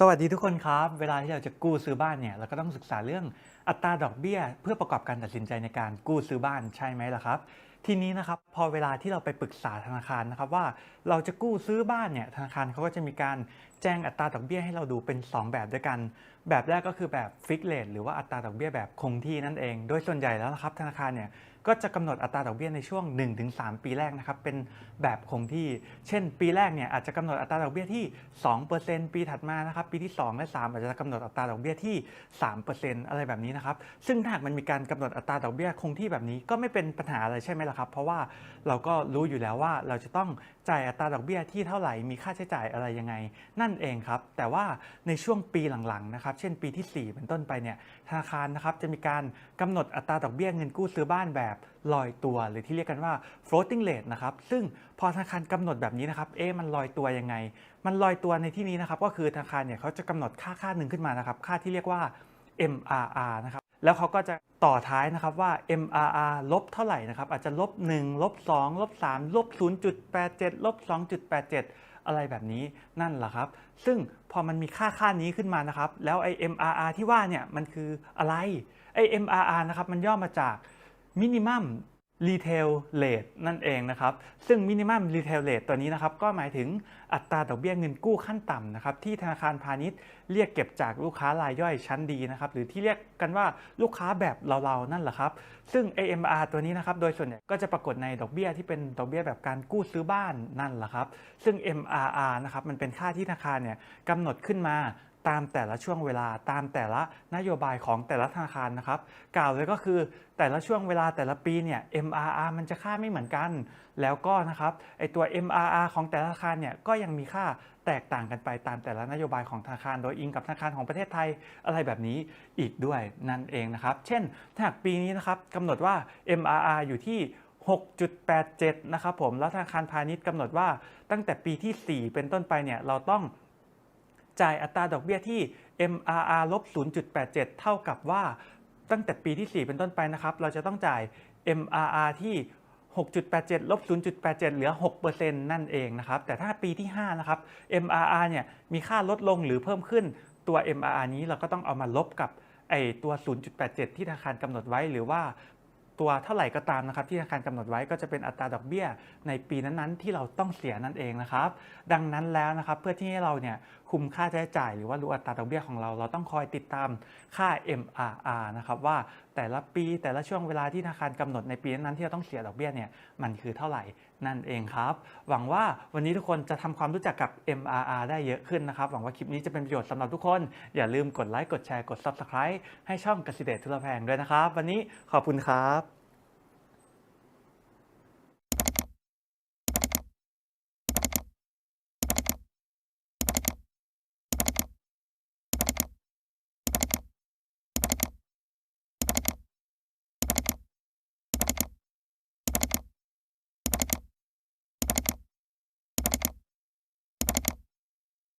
สวัสดีทุกคนครับ เวลาที่เราจะกู้ซื้อบ้านเนี่ยเราก็ต้องศึกษาเรื่องอัตราดอกเบี้ย เพื่อประกอบการตัดสินใจในการกู้ซื้อบ้านใช่ไหมล่ะครับ ทีนี้นะครับพอเวลาที่เราไปปรึกษาธนาคารนะครับว่าเราจะกู้ซื้อบ้านเนี่ยธนาคารเขาก็จะมีการแจ้งอัตราดอกเบี้ยให้เราดูเป็น 2 แบบด้วยกัน แบบแรกก็คือแบบฟิกเลทหรือว่าอัตราดอกเบี้ยแบบคงที่นั่นเอง โดยส่วนใหญ่แล้วนะครับธนาคารเนี่ย ก็จะกำหนดอัตราดอกเบี้ยในช่วง 1-3 ปีแรกนะครับเป็นแบบคงที่ เช่น ปีแรกเนี่ยอาจจะกำหนดอัตราดอกเบี้ยที่ 2%ปีถัดมานะครับปีที่ 2 และ 3 อาจจะกำหนดอัตราดอกเบี้ยที่ 3%อะไรแบบนี้นะครับซึ่งถ้าหากมันมีการกำหนดอัตราดอกเบี้ยคงที่แบบนี้ก็ไม่เป็นปัญหาอะไรใช่ไหมล่ะครับ เพราะว่าเราก็รู้อยู่แล้วว่าเราจะต้องจ่ายอัตราดอกเบี้ยที่เท่าไหร่มีค่าใช้จ่ายอะไรยังไง นั่นเองครับ แต่ว่าในช่วงปีหลังๆนะครับเช่นปีที่ 4 เป็นต้นไปเนี่ยธนาคารนะครับจะมีการกำหนดอัตราดอกเบี้ยเงินกู้ซื้อบ้านแบบลอยตัวหรือที่เรียกกันว่า floating rate นะครับ ซึ่งพอธนาคารกำหนดแบบนี้นะครับ เอ๊มันลอยตัวยังไง มันลอยตัวในที่นี้นะครับ ก็คือธนาคารเนี่ยเขาจะกำหนดค่าค่าหนึ่งขึ้นมานะครับ ค่าที่เรียกว่า MRR นะครับ แล้วเขาก็จะต่อท้ายนะครับว่า MRR ลบเท่าไหร่นะครับ อาจจะลบ1ลบ2ลบ3ลบ0.87ลบ2.87อะไรแบบนี้นั่นแหละครับ ซึ่งพอมันมีค่าค่านี้ขึ้นมานะครับ แล้วไอ้ MRR ที่ว่าเนี่ยมันคืออะไรไอ้ MRR นะครับมันย่อมาจาก Minimum Retail Rate นั่นเองนะครับ ซึ่ง Minimum Retail Rate ตัวนี้นะครับ ก็หมายถึงอัตราดอกเบี้ยเงินกู้ขั้นต่ำนะครับ ที่ธนาคารพาณิชย์เรียกเก็บจากลูกค้ารายย่อยชั้นดีนะครับ หรือที่เรียกกันว่าลูกค้าแบบเราๆนั่นแหละครับ ซึ่ง AMR ตัวนี้นะครับ โดยส่วนใหญ่ก็จะปรากฏในดอกเบี้ยที่เป็นดอกเบี้ยแบบการกู้ซื้อบ้านนั่นแหละครับ ซึ่ง MRR นะครับมันเป็นค่าที่ธนาคารเนี่ยกำหนดขึ้นมา ตามแต่ละช่วงเวลาตามแต่ละนโยบายของแต่ละธนาคารนะครับ กล่าวเลยก็คือแต่ละช่วงเวลาแต่ละปีเนี่ย MRR มันจะค่าไม่เหมือนกัน แล้วก็นะครับไอตัว MRR ของแต่ละธนาคารเนี่ยก็ยังมีค่าแตกต่างกันไปตามแต่ละนโยบายของธนาคาร โดยอิงกับธนาคารของประเทศไทยอะไรแบบนี้อีกด้วยนั่นเองนะครับ เช่นถ้าหากปีนี้นะครับกำหนดว่า MRR อยู่ที่6.87 นะครับผม แล้วธนาคารพาณิชย์กำหนดว่าตั้งแต่ปีที่ 4 เป็นต้นไปเนี่ย เราต้อง จ่ายอัตราดอกเบี้ยที่ MRR ลบ 0.87 เท่ากับว่าตั้งแต่ปีที่ 4 เป็นต้นไปนะครับ เราจะต้องจ่าย MRR ที่ 6.87 ลบ 0.87 เหลือ 6%นั่นเองนะครับ แต่ถ้าปีที่ 5 นะครับ MRR เนี่ยมีค่าลดลงหรือเพิ่มขึ้นตัว MRR นี้เราก็ต้องเอามาลบกับไอตัว 0.87 ที่ธนาคารกำหนดไว้หรือว่า ตัวเท่าไหร่ก็ตามนะครับ ที่ธนาคารกำหนดไว้ก็จะเป็นอัตราดอกเบี้ย ในปีนั้นๆ ที่เราต้องเสียนั่นเองนะครับ ดังนั้นแล้วนะครับเพื่อที่ให้เราเนี่ยคุมค่าใช้จ่าย หรือว่ารู้อัตราดอกเบี้ยของเรา เราต้องคอยติดตามค่า MRR นะครับว่า แต่ละปีแต่ละช่วงเวลาที่ธนาคารกำหนดในปีนั้นที่เราต้องเสียดอกเบี้ยเนี่ยมันคือเท่าไหร่นั่นเองครับ หวังว่าวันนี้ทุกคนจะทำความรู้จักกับ MRR ได้เยอะขึ้นนะครับ หวังว่าคลิปนี้จะเป็นประโยชน์สำหรับทุกคน อย่าลืมกดไลค์กดแชร์กด Subscribe ให้ช่องกสิเดชทุลแพงด้วยนะครับ วันนี้ขอบคุณครับ